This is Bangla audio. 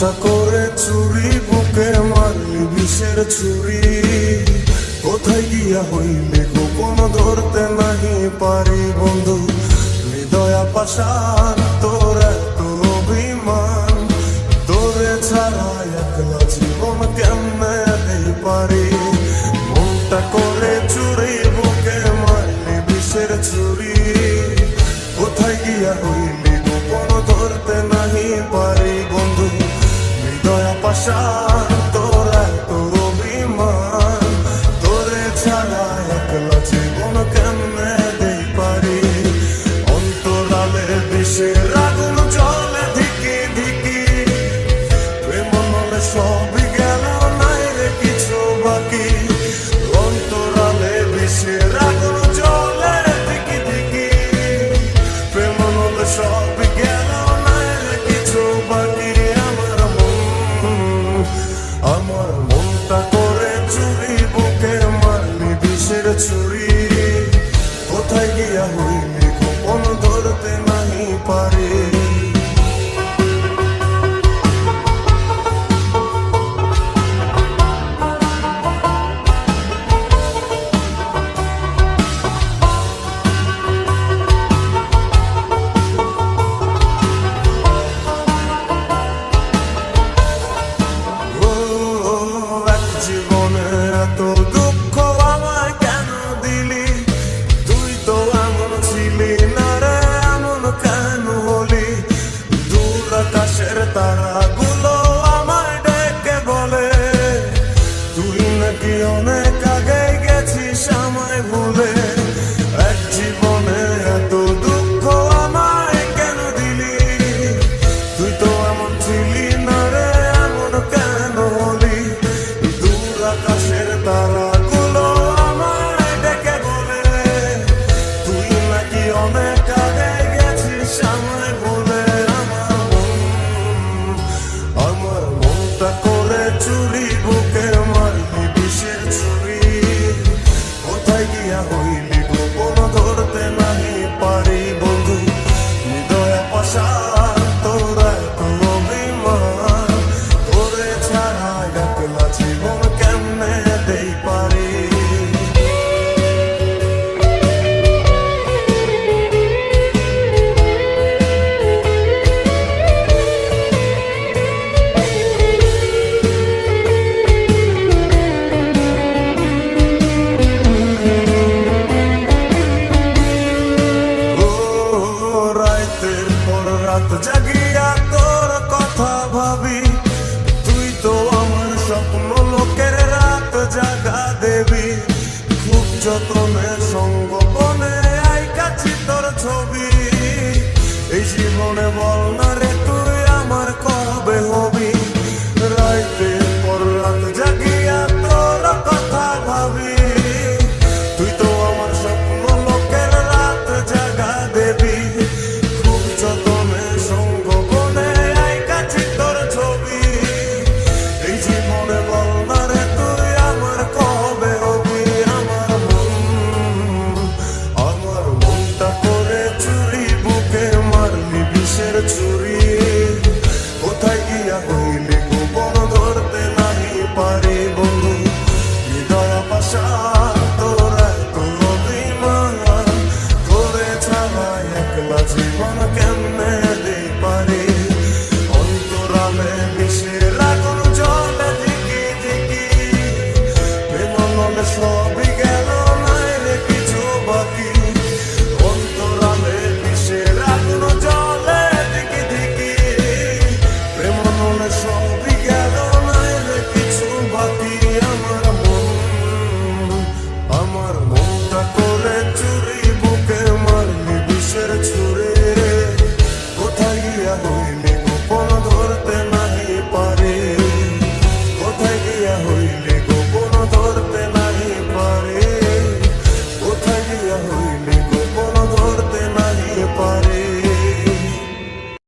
হত্যা করে চুরি, বুকে আমার বিষের চুরি কোথায় গিয়া হইলে গোপন ধরতে নাহি পারি বন্ধু? হৃদয়া পাশার তোর এত অভিমান। তোরে ছাড়া একলা জীবন কেমনে পারি? মনটা তারা গুলো আমায় ডেকে বলে তুই নাকি অনেক está রাত জাগিয়া তোর কথা ভাবি। তুই তো আমার স্বপ্ন লোকের রাত জাগা দেবী। খুব যতনের সঙ্গ let's run it.